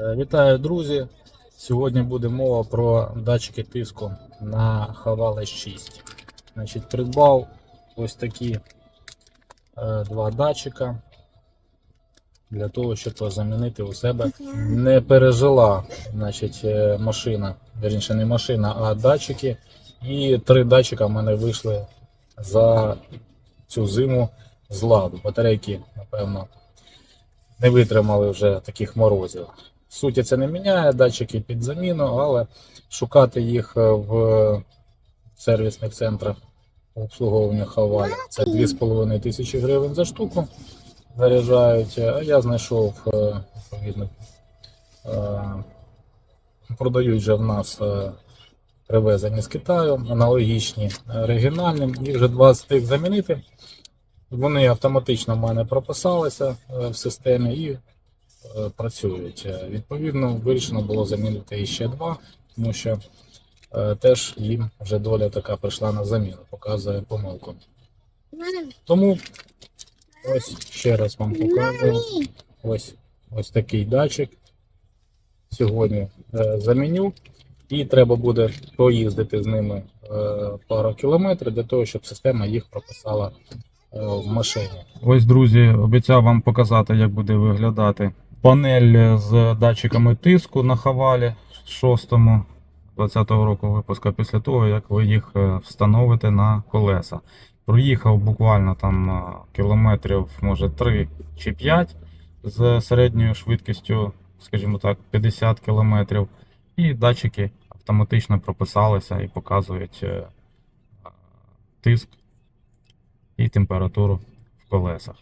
Е, Вітаю, друзі! Сьогодні буде мова про датчики тиску на Haval S6. Значить, придбав ось такі е, два датчика для того, щоб замінити у себе. Не пережила значить, е, машина, вірніше не машина, а датчики. І три датчика в мене вийшли за цю зиму з ладу. Батарейки, напевно, не витримали вже таких морозів. Суті це не міняє, датчики під заміну, але шукати їх е, в сервісних центрах обслуговування Хавалі це 2,5 тисячі гривень за штуку заряджають. А я знайшов е, відповідно. е, Продають вже в нас е, привезені з Китаю, аналогічні оригінальним. Їх вже 20 тих замінити. Вони автоматично в мене прописалися е, в системі і е, працюють. Е, Відповідно, вирішено було замінити іще два, тому що е, теж їм вже доля така прийшла на заміну, показує помилку. Тому ось ще раз вам покажу. Ось, ось такий датчик. Сьогодні е, заміню. І треба буде поїздити з ними е, пару кілометрів для того, щоб система їх прописала е, в машині. Ось, друзі, обіцяв вам показати, як буде виглядати панель з датчиками тиску на хавалі 6 20-го року випуска після того, як ви їх е, встановите на колеса. Проїхав буквально там е, кілометрів, може 3 чи 5 з середньою швидкістю, скажімо так, 50 кілометрів. І датчики автоматично прописалися і показують е, тиск і температуру в колесах.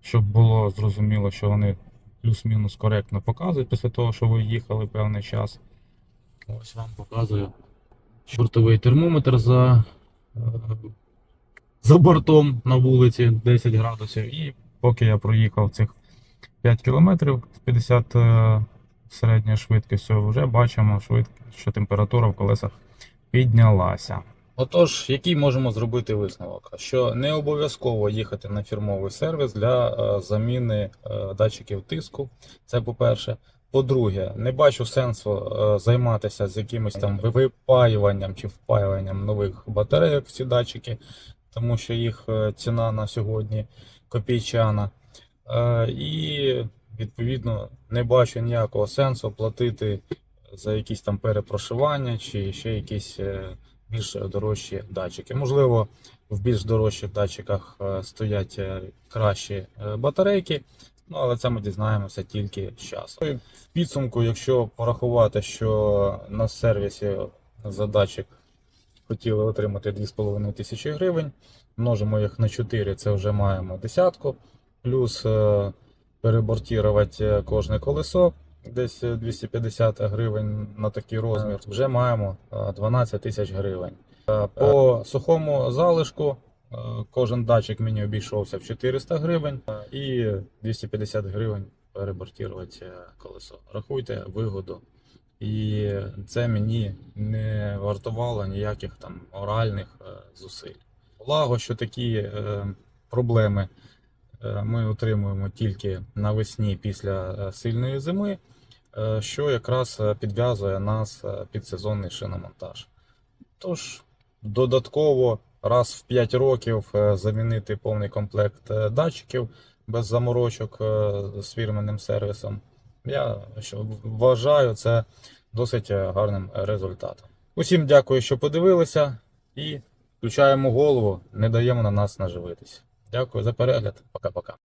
Щоб було зрозуміло, що вони плюс-мінус коректно показують після того, що ви їхали певний час. Ось вам показую бортовий термометр за, е, за бортом на вулиці 10 градусів. І поки я проїхав цих 5 кілометрів з 50 е, середньою швидкістю, вже бачимо, що температура в колесах піднялася. Отож, який можемо зробити висновок? Що не обов'язково їхати на фірмовий сервіс для е, заміни е, датчиків тиску. Це по-перше. По-друге, не бачу сенсу е, займатися з якимось там випаюванням чи впаюванням нових батарейок в ці датчики, тому що їх ціна на сьогодні копійчана. І відповідно не бачу ніякого сенсу платити за якісь там перепрошивання чи ще якісь більш дорожчі датчики. Можливо, в більш дорожчих датчиках е, стоять е, кращі е, батарейки, ну але це ми дізнаємося тільки з часом. В підсумку, якщо порахувати, що на сервісі за датчик хотіли отримати 2,5 тисячі гривень, множимо їх на 4, це вже маємо десятку, плюс перебортувати кожне колесо. Десь е, 250 гривень на такий розмір, вже маємо е, 12 тисяч гривень. Е, По сухому залишку е, кожен датчик мені обійшовся в 400 гривень е, і 250 гривень перебортувати е, колесо. Рахуйте вигоду. І це мені не вартувало ніяких там моральних е, зусиль. Благо, що такі е, проблеми е, ми отримуємо тільки навесні після е, сильної зими, е, що якраз е, підв'язує нас е, під сезонний шиномонтаж. Тож, додатково раз в 5 років е, замінити повний комплект е, датчиків без заморочок е, з фірменним сервісом. Я вважаю це досить е, гарним результатом. Усім дякую, що подивилися, і включаємо голову, не даємо на нас наживитись. Дякую за перегляд. Пока-пока.